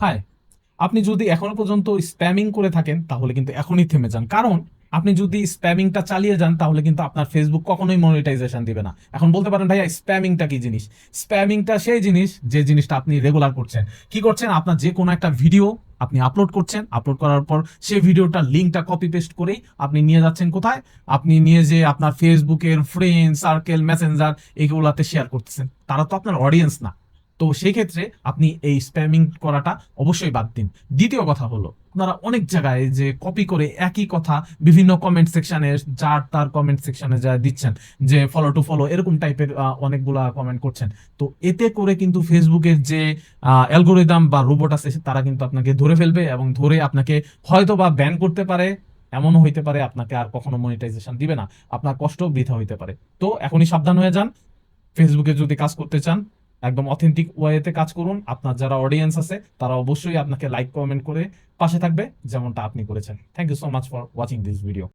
High আপনি যদি এখনও পর্যন্ত স্প্যামিং করে থাকেন, তাহলে কিন্তু এখনই থেমে যান। কারণ আপনি যদি স্প্যামিংটা চালিয়ে যান, তাহলে কিন্তু আপনার ফেসবুক কখনোই মনিটাইজেশন দিবে না। এখন বলতে পারেন, ভাইয়া স্প্যামিংটা কি জিনিস? স্প্যামিংটা সেই জিনিস যে জিনিসটা আপনি রেগুলার করছেন। কি করছেন? আপনার যে কোনো একটা ভিডিও আপনি আপলোড করছেন। আপলোড করার পর সেই ভিডিওটার লিঙ্কটা কপি পেস্ট করেই আপনি নিয়ে যাচ্ছেন কোথায়? আপনি নিয়ে যে আপনার ফেসবুকের ফ্রেন্ড সার্কেল মেসেঞ্জার এগুলাতে শেয়ার করতেছেন। তারা তো আপনার অডিয়েন্স না। তো সেই ক্ষেত্রে আপনি এই স্প্যামিং করাটা অবশ্যই বাদ দিন। দ্বিতীয় কথা হলো, আপনারা অনেক জায়গায় যে কপি করে একই কথা বিভিন্ন কমেন্ট সেকশনে যার তার কমেন্ট সেকশনে যা দিচ্ছেন, যে ফলো টু ফলো এরকম টাইপের অনেকগুলা কমেন্ট করছেন। তো এতে করে কিন্তু ফেসবুকের যে অ্যালগোরিদম বা রোবট আছে, তারা কিন্তু আপনাকে ধরে ফেলবে এবং ধরে আপনাকে হয়তো বা ব্যান করতে পারে, এমনও হইতে পারে আপনাকে আর কখনো মনিটাইজেশন দিবে না। আপনার কষ্ট বৃথা হইতে পারে। তো এখনই সাবধান হয়ে যান। ফেসবুকে যদি কাজ করতে চান একদম অথেন্টিক ওয়েতে কাজ করুন। আপনার যারা অডিয়েন্স আছে, তারা অবশ্যই আপনাকে লাইক কমেন্ট করে পাশে থাকবে, যেমনটা আপনি করেছেন। Thank you so much for watching this video